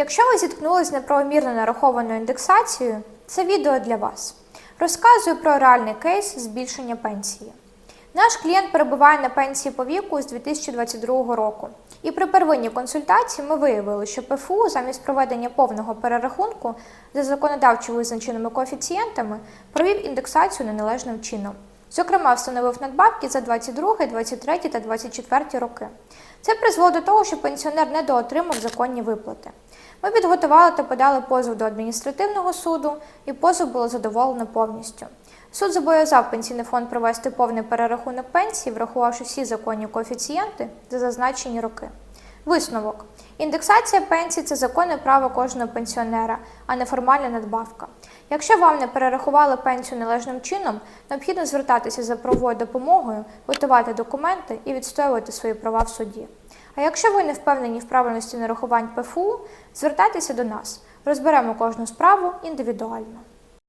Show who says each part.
Speaker 1: Якщо ви зіткнулися з неправомірно нарахованою індексацією, це відео для вас. Розказую про реальний кейс збільшення пенсії. Наш клієнт перебуває на пенсії по віку з 2022 року. І при первинній консультації ми виявили, що ПФУ замість проведення повного перерахунку за законодавчо визначеними коефіцієнтами провів індексацію неналежним чином. Зокрема, встановив надбавки за 22, 23 та 24 роки. Це призвело до того, що пенсіонер недоотримав законні виплати. Ми підготували та подали позов до адміністративного суду, і позов було задоволено повністю. Суд зобов'язав пенсійний фонд провести повний перерахунок пенсії, врахувавши всі законні коефіцієнти за зазначені роки. Висновок: індексація пенсії це законне право кожного пенсіонера, а не формальна надбавка. Якщо вам не перерахували пенсію належним чином, необхідно звертатися за правовою допомогою, готувати документи і відстоювати свої права в суді. А якщо ви не впевнені в правильності нарахувань ПФУ, звертайтеся до нас. Розберемо кожну справу індивідуально.